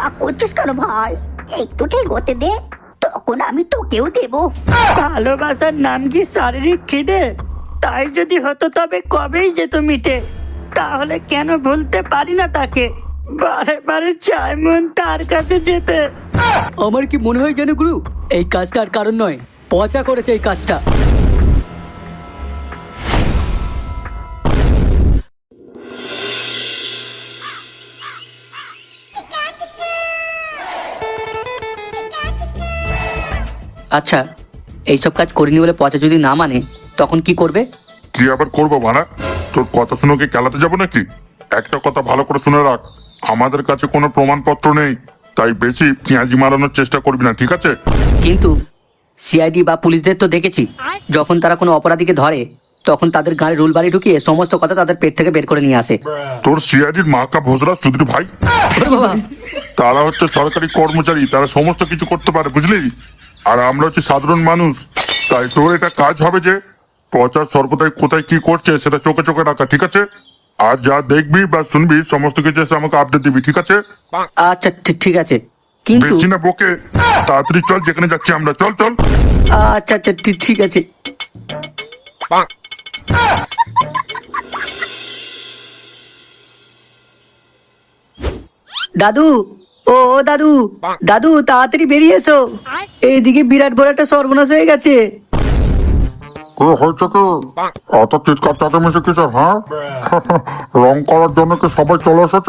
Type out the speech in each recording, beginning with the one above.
রাগ করছিস কেন ভাই? একটু ঠিক হতে দে তখন আমি তোকেও দেবো। ভালোবাসার নাম কি শারীরিক খিদে তাই যদি হতো তবে কবেই যেত মিটে? তাহলে কেন ভুলতে পারি না তাকে? বারে বারে চাই মন তার কাছে যেতে। আমার কি মনে হয় জানো গুরু? এই কাজটার কারণ নয় পচা করেছে এই কাজটা। আচ্ছা এইসব কাজ করিনি বলে পচা যদি না মানে তখন কি করবে? কি আবার করব ভাড়া তোর কথা শুনে ওকে খেলাতে যাব নাকি? একটা কথা ভালো করে শুনে রাখ আমাদের কাছে কোনো প্রমাণপত্র নেই তাই বেশি পেঁয়াজি মারানোর চেষ্টা করবি না ঠিক আছে? কিন্তু সিআইডি বা পুলিশদের তো দেখেছি যখন তারা কোনো অপরাধীকে ধরে তখন তাদের গাড়ি রুল বাড়ি ঢুকিয়ে সমস্ত কথা তাদের পেট থেকে বের করে নিয়ে আসে। তোর সিআইডির মাকা ভোজরা সুধীর ভাই? তারা হচ্ছে সরকারি কর্মচারী তারা সমস্ত কিছু করতে পারে বুঝলি? আর আমরা হচ্ছে সাধারণ মানুষ তাই তোর এটা কাজ হবে যে প্রচার সর্বদাই কোথায় কি করছে সেটা চোখে চোখে রাখা ঠিক আছে? আর যা দেখবি বা শুনবি সমস্ত কিছু এসে আমাকে আপডেট দিবি ঠিক আছে? আচ্ছা ঠিক আছে। কিন্তু বেশি না বকে তাড়াতাড়ি চল যেখানে যাচ্ছি আমরা চল চল। আচ্ছা আচ্ছা ঠিক আছে। দাদু ও দাদু দাদু তাড়াতাড়ি বেরিয়ে এসো। এইদিকে বিরাট বড় একটা সর্বনাশ হয়ে গেছে। ও হয়েছে তো অত চিৎকার চাচামেচি কিসের হ্যাঁ? রং করার জন্য কি সবাই চলে এসেছ?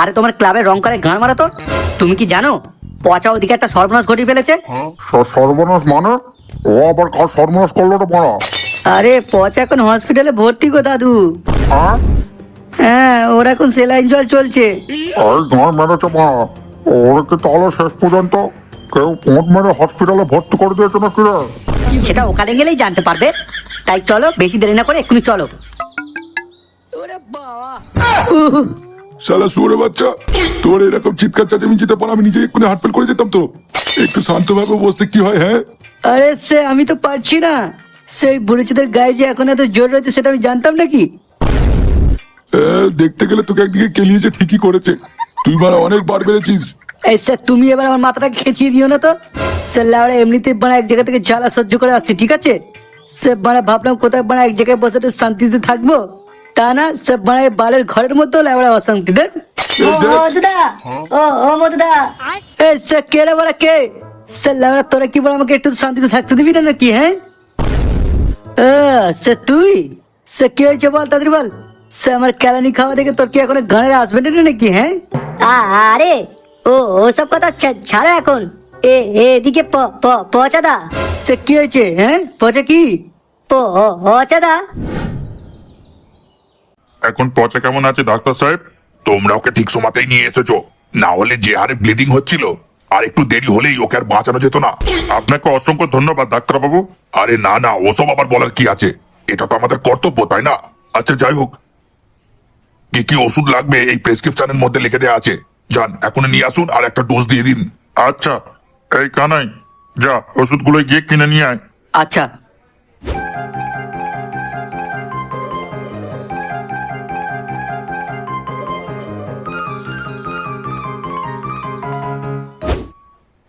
আরে তোমার ক্লাবের রং করে গান মারা তো? তুমি কি জানো? পচা ওদিকে একটা সর্বনাশ ঘটিয়ে ফেলেছে? সর্বনাশ মানে? ও আবার কার সর্বনাশ করল রে মারা আরে পচা এখন হসপিটালে ভর্তি গো দাদু। হ্যাঁ? হ্যাঁ ওর এখন সেলাইন জল চলছে। এই গান মেরেছে মা ওরা কি তাহলে শেষ পর্যন্ত কেউ পোঁত মেরে হসপিটালে ভর্তি করে দিয়েছে নাকি রে? সেটা ওখানে গেলেই জানতে পারবে। তাই চলো বেশি দেরি না করে এক্ষুনি চলো। শালা শুয়োরে বাচ্চা তোর এরকম চিৎকার চাচামিচিতে পর আমি নিজে এক্ষুনি হাটফেল করে যেতাম তো। একটু শান্তভাবে বসতে কি হয় হ্যাঁ? আরে সে আমি তো পারছি না। সেই বুড়িচুদের গায়ে যে এখন এত জোর রয়েছে সেটা আমি জানতাম নাকি? দেখতে গেলে তোকে একদিকে কেলিয়েছে ঠিকই করেছে। তুই মানে অনেক বার বেড়েছিস। এই স্যার তুমি এবার আমার মাথাটাকে খেঁচিয়ে দিও না তো। স্যার লাউড়া এমনিতে বানা এক জায়গা থেকে জ্বালা সহ্য করে আসছে ঠিক আছে? সে মানে ভাবলাম কোথায় মানে এক জায়গায় বসে একটু শান্তিতে থাকব। তা না সে মানে বালের ঘরের মধ্যেও লাউড়া অশান্তি দেন ও মধুদা ও ও মধুদা। এই স্যার কে রে বড়া কে? স্যার লাউড়া তোরা কি বল আমাকে একটু শান্তিতে থাকতে দিবি না নাকি হ্যাঁ? সে তুই? সে কি হয়েছে বল তাদের বল। সে আমার কেলানি খাওয়া দেখে তোর কি এখন গানের আসবে না নাকি হ্যাঁ? আরে ও ওসব কথা ছাড়ো এখন। এ এদিকে প- প- পচাদা। সে কি হয়েছে হ্যাঁ? পচা কি? প- পচাদা। এখন পচা কেমন আছে ডাক্তার সাহেব? তোমরা ওকে ঠিক সময়তেই নিয়ে এসেছ। না হলে যে হারে ব্লিডিং হচ্ছিল আর একটু দেরি হলেই ওকে আর বাঁচানো যেত না। আপনাকে অসংখ্য ধন্যবাদ ডাক্তারবাবু। আরে না না ওসব আবার বলার কি আছে? এটা তো আমাদের কর্তব্য তাই না? আচ্ছা যাই হোক কি কি ওষুধ লাগবে? এই প্রেসক্রিপশনের মধ্যে লিখে দেওয়া আছে। যান এখন নিয়ে আসুন আর একটা ডোজ দিয়ে দিন। আচ্ছা এই কানাই যা ওষুধগুলো গিয়ে কিনে নিয়ে আয়। আচ্ছা।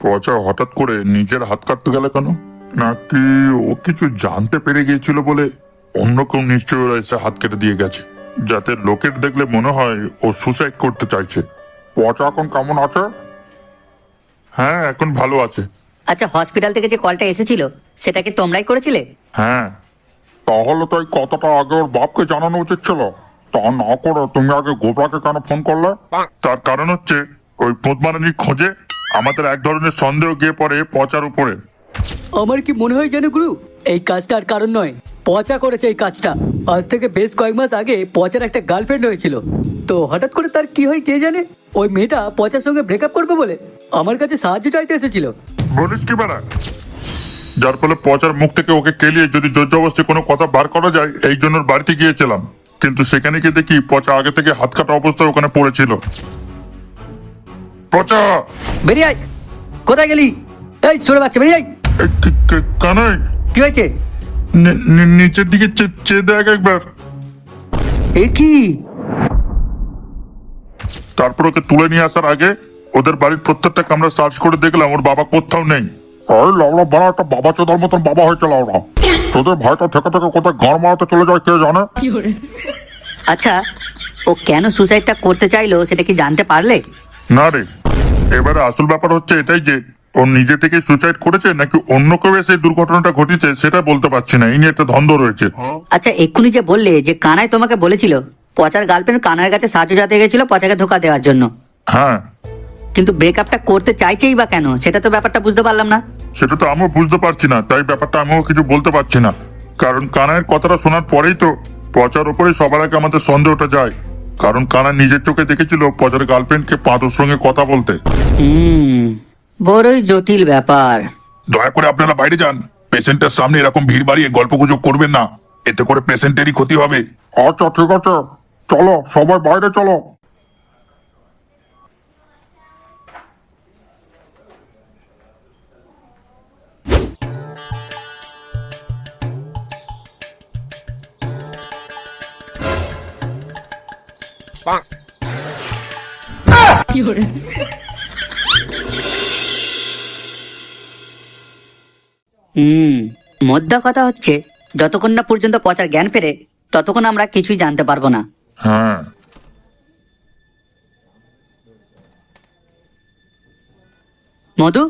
পচা হঠাৎ করে নিজের হাত কাটতে গেল কেন? নাকি ও কিছু জানতে পেরে গিয়েছিল বলে অন্য কেউ নিশ্চয়ই ওরা এসে হাত কেটে দিয়ে গেছে? যাতে লোকের দেখলে মনে হয় ও সুসাইড করতে চাইছে। পচা এখন কেমন আছে? হ্যাঁ এখন ভালো আছে। আচ্ছা হসপিটাল থেকে যে কলটা এসেছিল সেটা কি তোমরাই করেছিলে? হ্যাঁ। তাহলে তো এই কথাটা আগে ওর বাপকে জানানো উচিত ছিল। তা না করে তুমি আগে গোবরাকে কেন ফোন করলে? তার কারণ হচ্ছে ওই পোদমারানির খোঁজে আমাদের এক ধরনের সন্দেহ গিয়ে পড়ে পচার উপরে। আমার কি মনে হয় জানো গুরু এই কাজটা আর কারণ নয়। পচা করেছে এই কাজটা। আজ থেকে বেশ কয়েক মাস আগে পচার একটা গার্লফ্রেন্ড হয়েছিল। তো হঠাৎ করে তার কি হয় কে জানে? ওই মেয়েটা পচার সঙ্গে ব্রেকআপ করবে বলে আমার কাছে সাহায্য চাইতে এসেছিল। বলিস কি বেড়া? যার ফলে পচার মুখ থেকে ওকে কেলিয়ে যদি জোর জবরদস্তি কোনো কথা বার করা যায় এই জন্য ওর বাড়িতে গিয়েছিলাম। কিন্তু সেখানে গিয়ে দেখি পচা আগে থেকে হাত কাটা অবস্থায় ওখানে পড়েছিল। পচা! বেরিয়ে আয়। কোথায় গেলি? এই ছোট বাচ্চা বেরিয়ে আয়। কানাই? কি হয়েছে? নিচের দিকে চে- চেয়ে দেখ একবার। এ কি তারপর ওকে তুলে নিয়ে আসার আগে ওদের বাড়ির প্রত্যেকটা কামরা সার্চ করে দেখলাম ওর বাবা কোথাও নেই। ওই লাউড়া বড় একটা বাবা চোদার মতন বাবা হয়েছে লাউড়া। তোদের ভাইটা থেকে থেকে কোথায় গাঁড় মারাতে চলে যায় কে জানে? আচ্ছা ও কেন সুসাইডটা করতে চাইলো সেটা কি জানতে পারলে? না রে এবারে আসল ব্যাপার হচ্ছে এটাই যে ও নিজে থেকে সুসাইড করেছে নাকি অন্য কেউ এসে দুর্ঘটনাটা ঘটেছে সেটা বলতে পারছি না। এই নিয়ে একটা দ্বন্দ্ব রয়েছে। আচ্ছা এক্ষুনি যে বললে যে কানাই তোমাকে বলেছিল পচার গার্লফ্রেন্ড কানার কাছে সাহায্য যাতে গেছিল পচাকে ধোকা দেওয়ার জন্য। হ্যাঁ। কিন্তু ব্রেকআপটা করতে চাইছেই বা কেন? সেটা তো ব্যাপারটা বুঝতে পারলাম না। সেটা তো আমিও বুঝতে পারছি না তাই ব্যাপারটা আমিও কিছু বলতে পারছি না। কারণ কানাইয়ের কথাটা শোনার পরেই তো পচার ওপরে সবার আগে আমাদের সন্দেহটা যায়। কারণ কানা নিজের চোখে দেখেছিল পচার গার্লফ্রেন্ডকে পাঁচোর সঙ্গে কথা বলতে। হুম। বড়ই জটিল ব্যাপার। দয়া করে আপনারা বাইরে যান। পেশেন্টের সামনে এরকম ভিড় বাড়িয়ে গল্প গুজব করবেন না। এতে করে পেশেন্টেরই ক্ষতি হবে। আচ্ছা ঠিক আছে। চলো সবাই বাইরে চলো। হুম। মোদ্দা কথা হচ্ছে যতক্ষণ না পর্যন্ত পচার জ্ঞান ফেরে ততক্ষণ আমরা কিছুই জানতে পারব না। হ্যাঁ। মধু?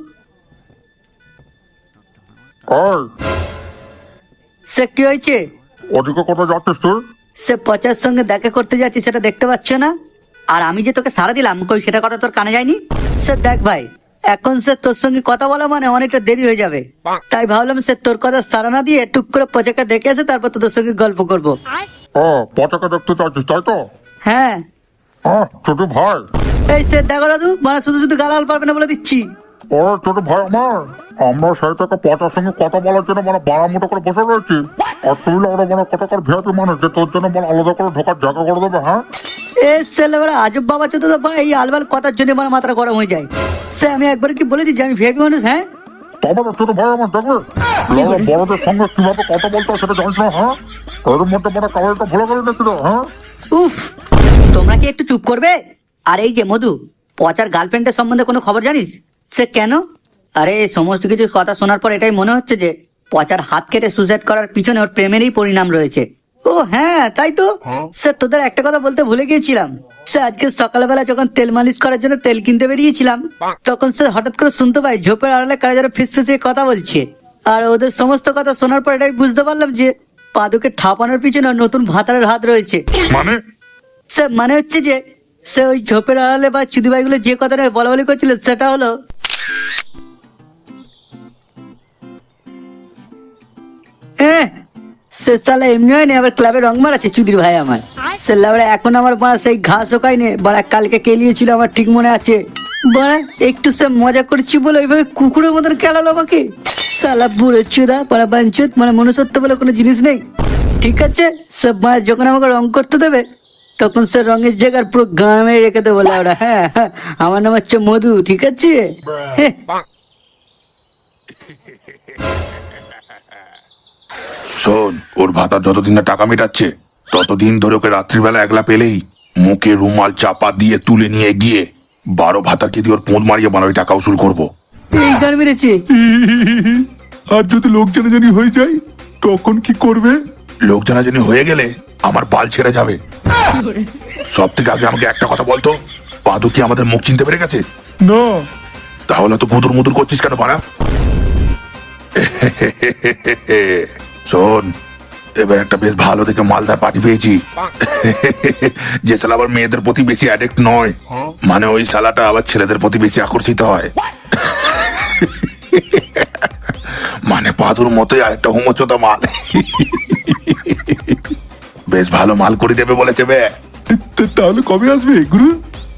এই সে কি হয়েছে? ওদিকে কোথায় যাচ্ছিস তুই? সে পচার সঙ্গে দেখা করতে যাচ্ছি সেটা দেখতে পাচ্ছ না? আর আমি যে তোকে সারা দিলাম কই সেটা কথা তোর কানে যায়নি? সে দেখ ভাই এখন সে তোর সঙ্গে কথা বলা মানে অনেকটা দেরি হয়ে যাবে। তাই ভাবলাম সে তোর কথা সারা না দিয়ে টুক করে পচাকে দেখে এসে তারপর তোদের সঙ্গে গল্প করব। ও পচাকে দেখতে চাইছিস তাই তো? হ্যাঁ। ছোট ভাই। এই সে দেখো দাদু মানে শুধু শুধু গালাল পারবে না বলে দিচ্ছি। ও ছোট ভাই আমার আমরা সেই সঙ্গে কথা বলার জন্য মানে বাড়া মুটো করে বসে রয়েছি। আর তুই লাউড়া মানে ভিআইপি মানুষ যে তোর জন্য মানে আলাদা করে ঢোকার জায়গা করে দেবে হ্যাঁ? এ ছেলে বড় আজব বাবা চোদ্দ তো বড় এই আলবাল কথার জন্য আমার মাথাটা গরম হয়ে যায়। সে আমি একবার কি বলেছি যে আমি ভেবি মানুষ হ্যাঁ? তবে ছোট ভাই আমার দেখবে লাউড়া বড়দের সঙ্গে কীভাবে কথা বলতে হয় সেটা জানিস না হ্যাঁ? এর মধ্যে মানে কালারটা ভুলে গেলি নাকি রে হ্যাঁ? উফ তোমরা কি একটু চুপ করবে? আর এই যে মধু পচার গার্লফ্রেন্ডের সম্বন্ধে কোনো খবর জানিস? সে কেন? আরে সমস্ত কিছু কথা শোনার পর এটাই মনে হচ্ছে যে পচার হাত কেটে সুসাইড করার পিছনে ওর প্রেমেরই পরিণাম রয়েছে। ও হ্যাঁ তাই তো? স্যার তোদের একটা কথা বলতে ভুলে গিয়েছিলাম। স্যার আজকে সকালবেলা যখন তেল মালিশ করার জন্য তেল কিনতে বেরিয়েছিলাম তখন স্যার হঠাৎ করে শুনতে পাই ঝোপের আড়ালে কারা যেন ফিসফিসিয়ে কথা বলছে। আর ওদের সমস্ত কথা শোনার পর এটাই বুঝতে পারলাম যে পাদুকে থাপানোর পিছনে নতুন ভাতারের হাত রয়েছে। মানে? স্যার মানে হচ্ছে যে সে ওই ঝোপের আড়ালে বা চুদিবাইগুলো যে কথাটা বলা বলি করছিল সেটা হলো এ, সে সালা এমনি হয়নি আবার ক্লাবে রং মারাচ্ছে চুদির ভাই আমার। সে লাউড়া এখন আমার বাড়া সেই ঘাস শোকায়নি বাড়া কালকে কেলিয়েছিল আমার ঠিক মনে আছে। বাড়া একটু সে মজা করছি বলে ওইভাবে কুকুরের মতন খেলালো আমাকে। সালা বুড়ো চুদা পাড়া বাঞ্চুত মানে মনুষ্যত্ব বলে কোনো জিনিস নেই। ঠিক আছে? সে মায়ের যখন আমাকে রং করতে দেবে তখন সে রঙের জায়গার পুরো গ্রামে রেখে দেবো লাউড়া। হ্যাঁ হ্যাঁ আমার নাম হচ্ছে মধু ঠিক আছে? হ্যাঁ। শোন ওর ভাতা যতদিন না টাকা মেটাচ্ছে ততদিন ধরে ওকে রাত্রিবেলা একলা পেলেই মুখে রুমাল চাপা দিয়ে তুলে নিয়ে গিয়ে বারো ভাতাকে দিয়ে ওর পোঁদ মারিয়ে বারোই টাকা উসুল করব। আর যদি লোক জানাজানি হয়ে যায় তখন কি করবে? লোক জানাজানি হয়ে গেলে আমার পাল ছেড়ে যাবে। সব থেকে আগে আমাকে একটা কথা বলতো পাদু কি আমাদের মুখ চিনতে পেরে গেছে? না। তাহলে তো গুদুর মুদুর করছিস কেন পাড়া? শোন এবার একটা বেশ ভালো দেখে মালদার পার্টি পেয়েছি। যে শালা আবার মেয়েদের প্রতি বেশি অ্যাডিক্ট নয় মানে ওই শালাটা আবার ছেলেদের প্রতি বেশি আকর্ষিত হয়। মানে পাদুর মতোই আরেকটা হোমোচোদা মাল। বেশ ভালো মাল করে দেবে বলেছে বে। তাহলে কবে আসবে গুরু?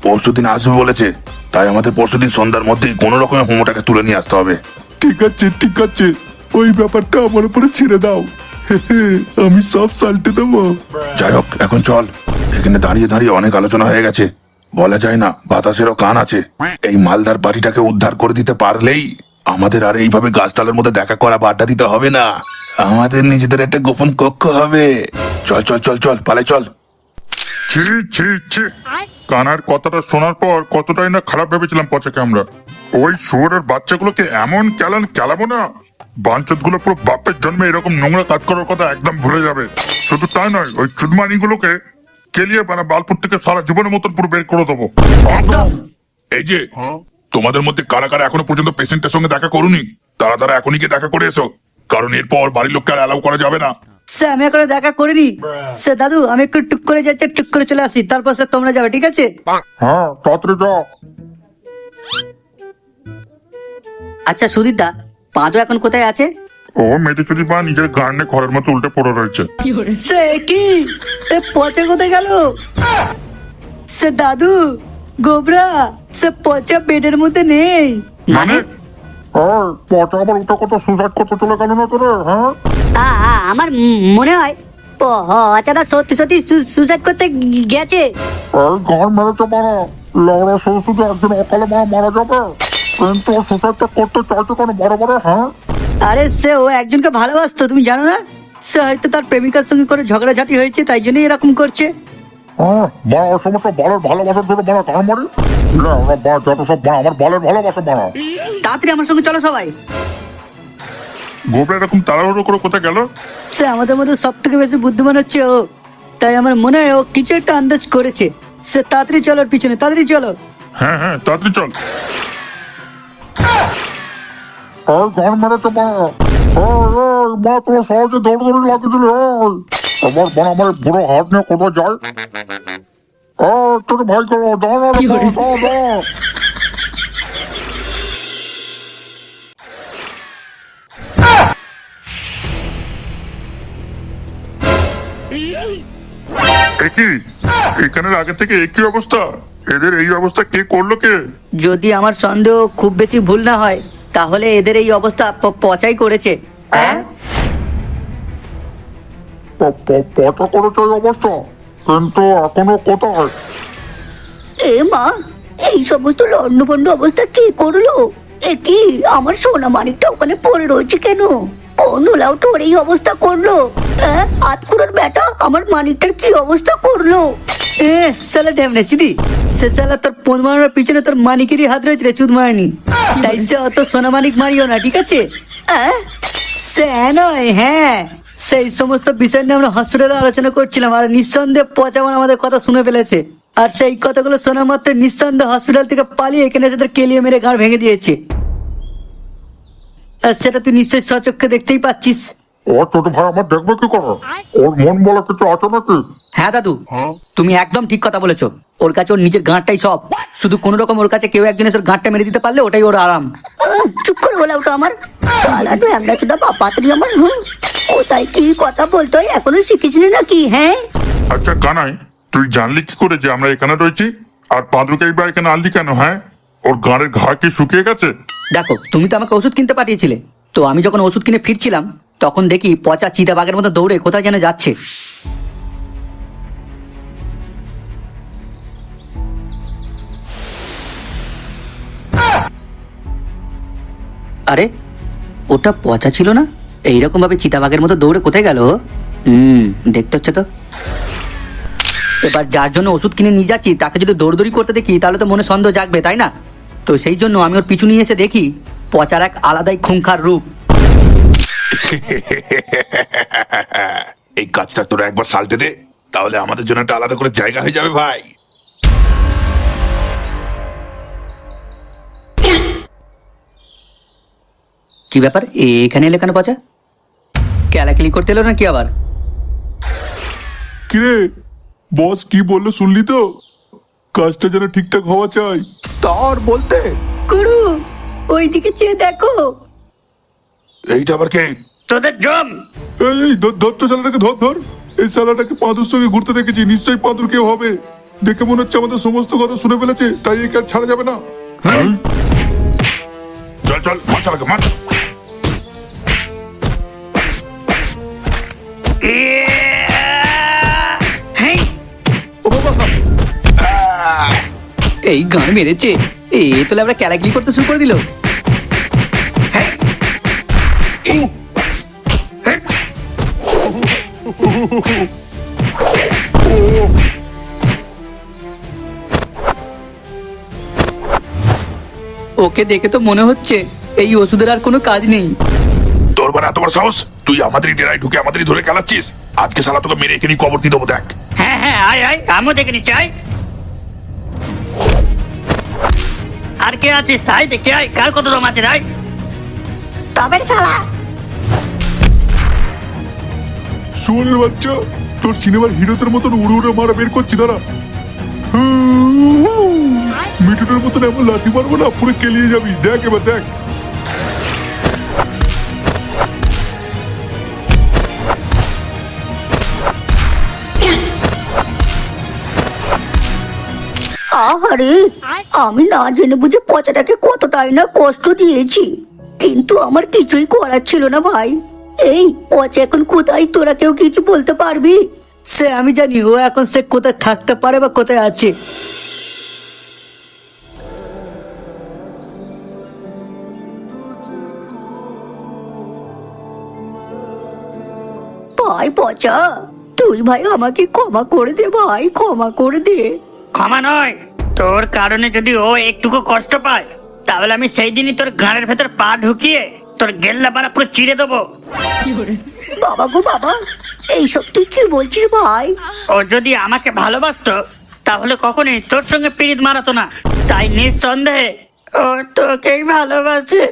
পরশু দিন আসবে বলেছে তাই আমাদের পরশু দিন সন্ধ্যার মধ্যেই কোনো রকমের হোমোটাকে তুলে নিয়ে আসতে হবে। ঠিক আছে ঠিক আছে। ওই ব্যাপারটা আমার উপরে ছেড়ে দাও। আমি সব সালতে দেবো। যাই হোক এখন চল। এখানে দাঁড়িয়ে দাঁড়িয়ে অনেক আলোচনা হয়ে গেছে। বলা যায় না বাতাসেরও কান আছে। এই মালদার বাড়িটাকে উদ্ধার করে দিতে পারলেই আমাদের আর এইভাবে গাছতলার মধ্যে দেখা করা বাড্ডা দিতে হবে না। আমাদের নিজেদের একটা গোপন কক্ষ হবে। চল চল চল চল পালে চল। ছি ছি ছি। কানার কথাটা শোনার পর কতটাই না খারাপ ভেবেছিলাম পচাকে আমরা। ওই শুয়োরের বাচ্চাগুলোকে এমন ক্যালান খেলাবো না। বাঞ্চতগুলো পুরো বাপের জন্মে এরকম নোংরা কাজ করার কথা একদম ভুলে যাবে। শুধু তাই নয় ওই চুদমানি গুলোকে কেলিয়ে মানে বালপুর থেকে সারা জীবনের মতন পুরো বের করে দেবো। একদম। এই যে তোমাদের মধ্যে কারা কারা এখনও পর্যন্ত পেশেন্টের সঙ্গে দেখা করুনি? তারা তারা এখনই গিয়ে দেখা করে এসো। কারণ এরপর বাড়ির লোককে আর অ্যালাউ করা যাবে না। সে আমি এখনও দেখা করিনি। সে দাদু আমি একটু টুক করে যাচ্ছি টুক করে চলে আসি। তারপর সে তোমরা যাবে ঠিক আছে? হ্যাঁ তাড়াতাড়ি যা আচ্ছা সুদীপ দা পাঁদু এখন কোথায় আছে? ও মেয়েদের চুরি পা নিজের গার্নে ঘরের মতো উল্টে পড়ে রয়েছে। সে কি? সে পচে কোথায় গেল? সে দাদু গোবরা সে পচা বেডের মধ্যে নেই। মানে? এই পচা আবার ওটা কত সুসাইড করতে চলে গেল না তোরে হ্যাঁ? আ, আ, আমার ম- মনে হয় পচাদা সত্যি সত্যি সুসাইড করতে গেছে। এই গান মেরেছে মারা লড়া শুধু শুধু একদিন অকালে মারা যাবে। কিন্তু সুসাইডটা করতে চাইছে কেন বড় বড় হ্যাঁ? আরে সে ও একজনকে ভালোবাসতো তুমি জানো না? সে হয়তো তার প্রেমিকার সঙ্গে করে ঝগড়াঝাটি হয়েছে তাই জন্যই এরকম করছে। হ্যাঁ মারা ওই সময়টা বলের ভালোবাসার জন্য মারা গান মারি না ওরা বা যত সব মারা আমার বলের ভালোবাসা মারা তাড়াতাড়ি আমার সঙ্গে চলো সবাই। গোবরা এরকম তাড়াহুড়ো করে কোথায় গেল? সে আমাদের মধ্যে সব থেকে বেশি বুদ্ধিমান হচ্ছে ও। তাই আমার মনে হয় ও কিছু একটা আন্দাজ করেছে। সে তাড়াতাড়ি চলো ওর পিছনে তাড়াতাড়ি চলো। হ্যাঁ হ্যাঁ তাড়াতাড়ি চল। এই গান মেরেছে মারা এই এই মা তোরা সহজে দৌড় দৌড়ি লাগিয়েছিল এই। এবার আমার বুড়ো হাট নিয়ে কোথায় যায়? তোর ভাই করো দাঁড়া দাঁড়া দাঁড়া একই এখানের আগে থেকে একই অবস্থা? এদের এই অবস্থা কে করল কে? যদি আমার সন্দেহ খুব বেশি ভুল না হয় তাহলে এদের এই অবস্থা পচাই করেছে। হ্যাঁ? পচা করেছে এই অবস্থা। কিন্তু এখনও কোথায়? এ মা এই সমস্ত লন্ডভন্ড অবস্থা কি করল? এ কি আমার সোনা মানিকটা ওখানে পড়ে রয়েছে কেন? কোন লাউ তোর এই অবস্থা করল? হ্যাঁ? আতকুড়োর বেটা আমার মানিকটার কি অবস্থা করল? এ সালা ড্যামনে চিদি। সে সালা তোর পন পিছনে তোর মানিকেরই হাত রয়েছে রে চুদ মারানি। তাই সে অত সোনা মানিক মারিও না ঠিক আছে? হ্যাঁ? সে নয় হ্যাঁ। সেই সমস্ত বিষয় নিয়ে আমরা হসপিটালে আলোচনা করছিলাম আর নিঃসন্দেহে পচামান আমাদের কথা শুনে ফেলেছে। আর সেই কথাগুলো শোনা মাত্র নিঃসন্দেহে হসপিটাল থেকে পালিয়ে এখানে এসে তোর কেলিয়ে মেরে গাঁড় ভেঙে দিয়েছে। সেটা তুই নিশ্চয়ই সচক্ষে দেখতেই পাচ্ছিস। ও ছোট ভাই আমার দেখবে কি করে? ওর মন বলে কিছু আছে নাকি? হ্যাঁ দাদু। তুমি একদম ঠিক কথা বলেছ। ওর কাছে ওর নিজের গাঁটটাই সব। শুধু কোন রকম ওর কাছে কেউ একজন এসে গাঁটটা মেরে দিতে পারলে ওটাই ওর আরাম। চুপ করে বলে ওটা আমার। সালা তো আমরা চুদা বাপাতরি আমার হুম। কোথায় কি কথা বলতো এখনও শিখিসনি নাকি হ্যাঁ? আচ্ছা কানাই তুই জানলি কি করে যে আমরা এখানে রয়েছি? আর পাঁদুকে বা এখানে আনলি কেন হ্যাঁ? ওর গাঁড়ের ঘা কি শুকিয়ে গেছে? দেখো, তুমি তো আমাকে ওষুধ কিনতে পাঠিয়েছিলে। তো আমি যখন ওষুধ কিনে ফিরছিলাম, তখন দেখি পচা চিতা বাঘের মতো দৌড়ে কোথায় যেন যাচ্ছে। আরে, ওটা পচা ছিল না? এইরকম ভাবে চিতাবাঘের মতো দৌড়ে কোথায় গেল? হুম, দেখতে হচ্ছে তো। এবার যার জন্য ওষুধ কিনে নিয়ে যাচ্ছি, তাকে যদি দৌড়দৌড়ি করতে দেখি, তাহলে তো মনে সন্দেহ জাগবে, তাই না? তো সেই জন্য আমি ওর পিছু নিয়ে এসে দেখি পচার এক আলাদাই খুঙ্খার রূপ। এই কাজটা তোরা একবার সালতে দে তাহলে আমাদের জন্য একটা আলাদা করে জায়গা হয়ে যাবে ভাই। কি ব্যাপার? এ- এখানে এলে কেন পচা? ক্যালাকেলি করতে এলো নাকি আবার? কিরে বস কি বলল শুনলি তো? কাজটা যেন ঠিকঠাক হওয়া চাই। তার বলতে? গুরু ওইদিকে চেয়ে দেখো। এইটা আবার কে? তোদের জম! এই এই ধর ধর তো শালাটাকে ধর ধর। এই শালাটাকে পাঁদুর সঙ্গে ঘুরতে দেখেছি নিশ্চয়ই পাঁদুর কেউ হবে। দেখে মনে হচ্ছে আমাদের সমস্ত কথা শুনে ফেলেছে তাই এই কাজ ছাড়া যাবে না। চল চল মার শালাকে মার। এই গান মেরেছে। এ তাহলে আমরা ক্যালাকলি করতে শুরু করে দিল। হ্যাঁ। ওকে দেখে তো মনে হচ্ছে এই ওষুধের আর কোনো কাজ নেই। তোর মানে বানা তোমার সাহস? তুই আমাদেরই ডেরায় ঢুকে আমাদেরই ধরে খেলাচ্ছিস? আজকে শালা তোকে মেরে এখানে কবর দিয়ে দেবো দেখ। হ্যাঁ হ্যাঁ আয় আয় আমিও দেখে নিচ্ছি আয়। আর কে আছে? সাই দেখে আয়? কার কত দম আছে রাই তবে শালা। সুমনের বাচ্চা তোর সিনেমার হিরোদের মতন উড়ে উড়ে মারা বের করছি দাঁড়া। মিঠুনের মতন এমন লাথি মারবো না পুরো কেলিয়ে যাবি। দেখ এবার দেখ। আহারে আমি না জেনে বুঝে পচাটাকে কতটাই না কষ্ট দিয়েছি। কিন্তু আমার কিছুই করার ছিল না ভাই। এই পচা এখন কোথায়? তোরা কেউ কিছু বলতে পারবি? সে আমি জানি ও এখন সে কোথায় থাকতে পারে বা কোথায় আছে। ভাই পচা তুই ভাই আমাকে ক্ষমা করে দে ভাই ক্ষমা করে দে। ক্ষমা নয় তোর কারণে যদি ও একটুকু কষ্ট পায় তাহলে আমি সেই দিনই তোর গানের ভেতর পা ঢুকিয়ে তোর গেল্লা পাড়া পুরো চিড়ে দেবো। বাবা গো বাবা এইসব তুই কি বলছিস ভাই? ও যদি আমাকে ভালোবাসতো তাহলে কখনোই তোর সঙ্গে পিড়িত মারাতো না। তাই নিঃসন্দেহে ও তোকেই ভালোবাসে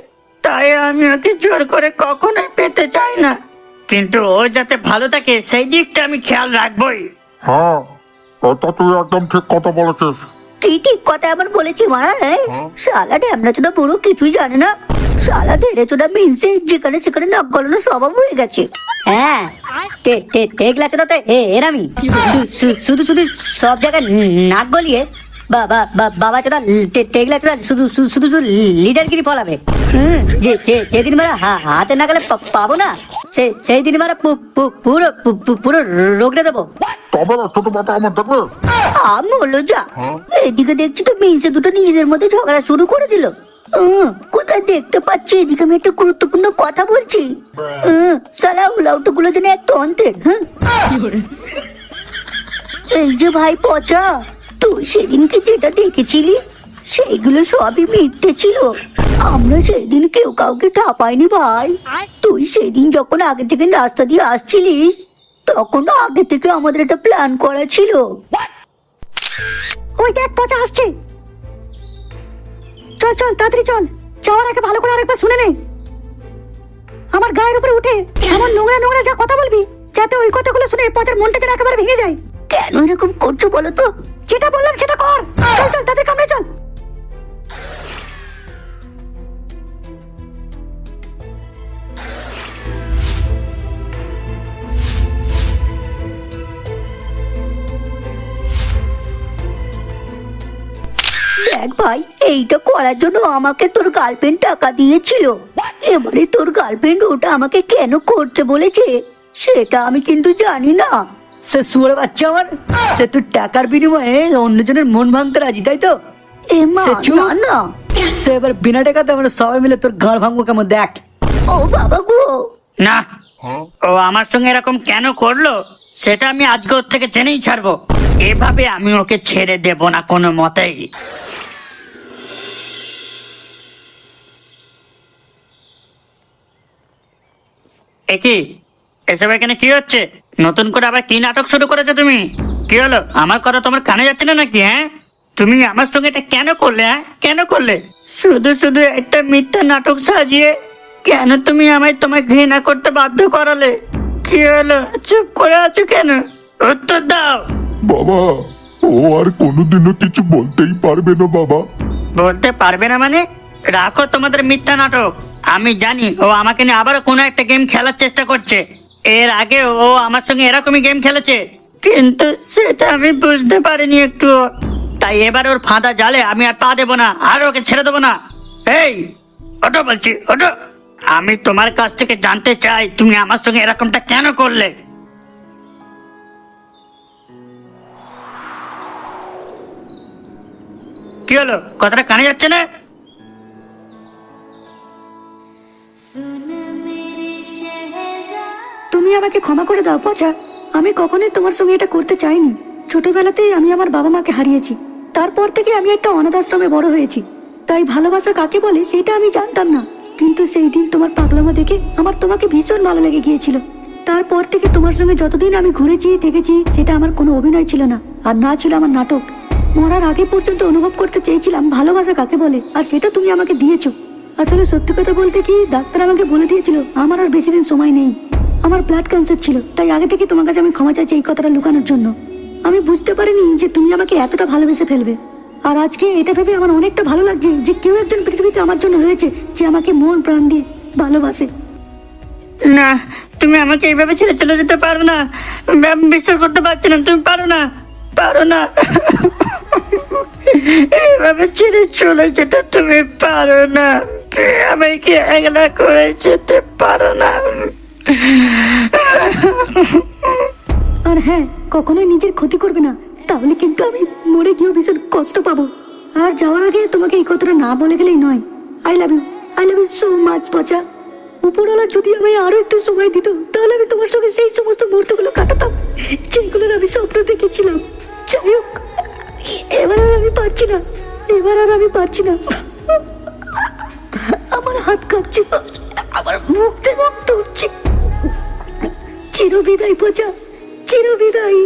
তাই আমি ওকে জোর করে কখনোই পেতে চাই না। কিন্তু ও যাতে ভালো থাকে সেই দিকটা আমি খেয়াল রাখবোই। হ্যাঁ এটা তুই একদম ঠিক কথা বলেছিস। কি ঠিক কথা আমার বলেছি মারা হ্যাঁ। শালা ড্যামনা চোদা পুরো কিছুই জানে না। শালা ধেড়ে চোদা মিনসে যেখানে সেখানে নাক গলানো স্বভাব হয়ে গেছে। হ্যাঁ টেকলা চোদাতে? এ এরামি শুধু শুধু সব জায়গায় নাক গলিয়ে বাবা চোদা টে- টেকলা চোদা শুধু শুধু শুধু লিডারগিরি ফলাবে হুম? যে যে- যেদিন মারা হা- হাতে না গেলে পাবো না সে সেই দিন মারা পুরো পুরো রোগড়ে দেবো। তবে ছোট বাটা আমার দেখবে? আম হলো যা এদিকে দেখছি তো দুটো নিজেদের মধ্যে ঝগড়া শুরু করে দিল হুম, কোথায় দেখতে পাচ্ছি? এদিকে আমি একটা গুরুত্বপূর্ণ কথা বলছি। উলাউটো গুলো যেন এক তন্ত্রের হ্যাঁ এই যে ভাই পচা তুই সেদিনকে যেটা দেখেছিলি, সেইগুলো সবই মিথ্যে ছিল। আমরা সেদিন কেউ কাউকে ঠাপাইনি ভাই। তুই সেদিন যখন আগে থেকে রাস্তা দিয়ে আসছিলিস, তখন আগে থেকে আমাদের একটা প্ল্যান করা ছিল। ওই দেখ, পচা আসছে। চল চল, তাড়াতাড়ি চল। যাওয়ার আগে ভালো করে আরেকবার শুনে নে। আমার গায়ের উপরে উঠে এমন নোংরা নোংরা যা কথা বলবি, যাতে ওই কথাগুলো শুনে পচার মনটা যেন একেবারে ভেঙে যায়। কেন এরকম করছ বলো তো? যেটা বললাম সেটা কর। চল চল, তাদের কামড়ে চল। দেখ ভাই, এইটা করার জন্য আমাকে তোর গার্লফ্রেন্ড টাকা দিয়েছিল। এবারে তোর গার্লফ্রেন্ড ওটা আমাকে কেন করতে বলেছে, সেটা আমি কিন্তু জানি না। সে শুয়ার বাচ্চা আমার। সে তুই টাকার বিনিময়ে অন্যজনের মন ভাঙতে রাজি তাই তো? সে চুপ। না না। সে এবার বিনা টাকাতে আমরা সবাই মিলে তোর ভাঙবো কেমন দেখ। ও বাবা গো। না ও আমার সঙ্গে এরকম কেন করল সেটা আমি আজকে ওর থেকে জেনেই ছাড়বো। এভাবে আমি ওকে ছেড়ে দেব না কোনো মতেই। একই এসব এখানে কি হচ্ছে? নতুন করে আবার কি নাটক শুরু করেছ তুমি? কি হলো? আমার কথা তোমার কানে যাচ্ছে না নাকি হ্যাঁ? তুমি আমার সঙ্গে এটা কেন করলে হ্যাঁ? কেন করলে? শুধু শুধু একটা মিথ্যা নাটক সাজিয়ে কেন তুমি আমায় তোমায় ঘৃণা করতে বাধ্য করালে? কি হলো? চুপ করে আছো কেন? উত্তর দাও। বাবা ও আর কোনোদিনও কিছু বলতেই পারবে না বাবা। বলতে পারবে না মানে? রাখো তোমাদের মিথ্যা নাটক। আমি জানি ও আমাকে নিয়ে আবারও কোনো একটা গেম খেলার চেষ্টা করছে। এর আগে ও আমার সঙ্গে এরকমই গেম খেলেছে। কিন্তু সেটা আমি বুঝতে পারিনি একটু। তাই এবার ওর ফাঁদা জালে আমি আর পা দেবো না আর ওকে ছেড়ে দেবো না। এই ওটো বলছি ওটো আমি তোমার কাছ থেকে জানতে চাই তুমি আমার সঙ্গে এরকমটা কেন করলে? কি হলো? কথাটা কানে যাচ্ছে না? তুমি আমাকে ক্ষমা করে দাও, পচা। আমি কখনোই তোমার সঙ্গে এটা করতে চাইনি। ছোটবেলাতেই আমি আমার বাবা মাকে হারিয়েছি। তারপর থেকে আমি একটা অনাথ আশ্রমে বড় হয়েছি। তাই ভালোবাসা কাকে বলে সেটা আমি জানতাম না। কিন্তু সেই দিন তোমার পাগলামা দেখে আমার তোমাকে ভীষণ ভালো লেগে গিয়েছিল। তারপর থেকে তোমার সঙ্গে যতদিন আমি ঘুরেছি দেখেছি সেটা আমার কোনো অভিনয় ছিল না। আর না ছিল আমার নাটক। মরার আগে পর্যন্ত অনুভব করতে চেয়েছিলাম ভালোবাসা কাকে বলে, আর সেটা তুমি আমাকে দিয়েছ। আসলে সত্যি কথা বলতে কি, ডাক্তার আমাকে বলে দিয়েছিল, আমার আর বেশি দিন সময় নেই। আমার ব্লাড ক্যান্সার ছিল, তাই আগে থেকে তোমার কাছে আমি ক্ষমা চাইছি এই কথাটা লুকানোর জন্য। আমি বুঝতে পারিনি যে তুমি আমাকে এতটা ভালোবেসে ফেলবে। আর আজকে এটা ভেবে আমার অনেকটা ভালো লাগছে যে কেউ একজন পৃথিবীতে আমার জন্য রয়েছে যে আমাকে মন প্রাণ দিয়ে ভালোবাসে। না, তুমি আমাকে এইভাবে ছেড়ে চলে যেতে পারো না। বিশ্বাস করতে পারছি না, তুমি পারো না পারো না। এইভাবে ছেড়ে চলে যেতে তুমি পারো না। আমাকে একলা করে যেতে পারো না? আর হ্যাঁ কখনোই নিজের ক্ষতি করবে না। তাহলে কিন্তু আমি মরে গিয়েও ভীষণ কষ্ট পাবো। আর যাওয়ার আগে তোমাকে এই কথাটা না বলে গেলেই নয়। I love you I love you so much পচা উপরওয়ালা যদি আমায় আরও একটু সময় দিত, তাহলে আমি তোমার সঙ্গে সেই সমস্ত মুহূর্তগুলো কাটাতাম, যেগুলোর আমি স্বপ্ন দেখেছিলাম। যাই হোক এবার আর আমি পারছি না, এবার আর আমি পারছি না। আমার হাত কাঁপছে। আমার মুখ থেকে রক্ত উঠছে চিরবিদায় পচা চিরবিদায়।